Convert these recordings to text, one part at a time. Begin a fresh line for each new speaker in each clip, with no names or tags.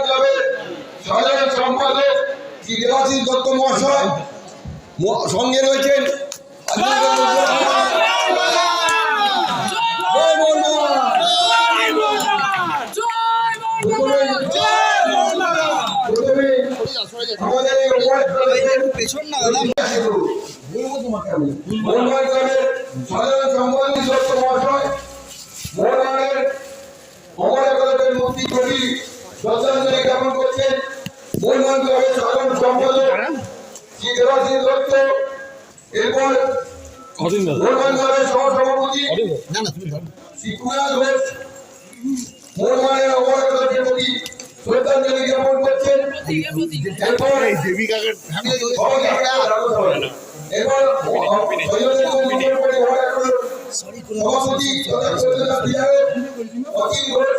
ক্লাবের সাধারণ সম্পাদক দত্ত মহাশয় সঙ্গে রয়েছেন জয় মোহনবাগান! প্রথমে আমাদের এই ওয়ার্ড
পেছন না দাদা
সাধারণ সম্পাদক দত্ত মহাশয় শ্রদ্ধাঞ্জলি জ্ঞাপন করছেন মোহনবাগান ক্লাবের সাধারণ সম্পাদক শ্রী দেবাশিস দত্ত এরপর মোহনবাগান ক্লাবের সহসভাপতি শ্রী কুণাল ঘোষ অমর আদালতের প্রতি শ্রদ্ধাঞ্জলি জ্ঞাপন করছেন। এরপর এবার
সরি
সভাপতি তথা সচেতন বিহারের অখিল ঘোষ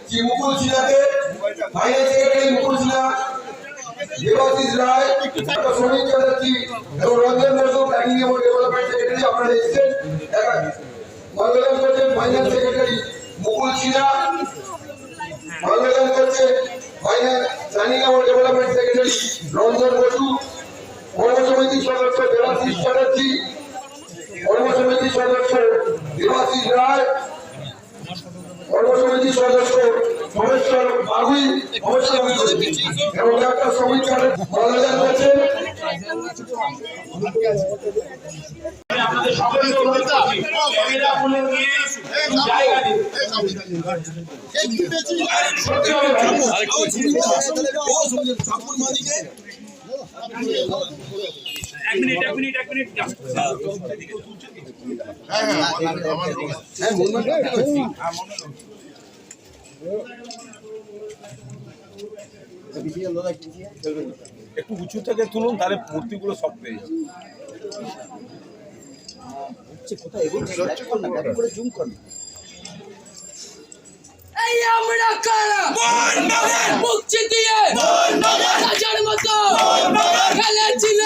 শ্রী মুকুল সিনহাকে ফাইন্যান্স সেক্রেটারি মুকুল সিনহা দেবাশিস রায় শ্রমিক চ্যাটার্জি এবং রঞ্জন বসু প্ল্যানিং এবং ডেভেলপমেন্ট সেক্রেটারি আপনারা এসেছেন। মাল্যদান করছেন ফাইন্যান্স সেক্রেটারি মুকুল সিনহা মাল্যদান করছে ফাইন্যান্স প্ল্যানিং এবং ডেভেলপমেন্ট সেক্রেটারি রঞ্জন বসু। কর্ম সমিতির সদস্য দেবাশিস চ্যাটার্জি কর্ম সমিতির সদস্য দেবাশিস রায় কর্ম সমিতির সদস্য সমেশ্বর বাগুই অবশ্যই এবং ডাক্তার শ্রমিক চ্যাটার্জি মাল্যদান করছেন
আপনাদের সকলকে অনুরোধ করছি ক্যামেরা নিয়ে জায়গা দিন সত্যি এক মিনিট এক মিনিট এক মিনিট
একটু উঁচু থেকে তুলুন তাহলে মূর্তিগুলো সব পেয়ে
আমরা কারা? মুক্তি দিয়ে রাজার মতো খেলেছিল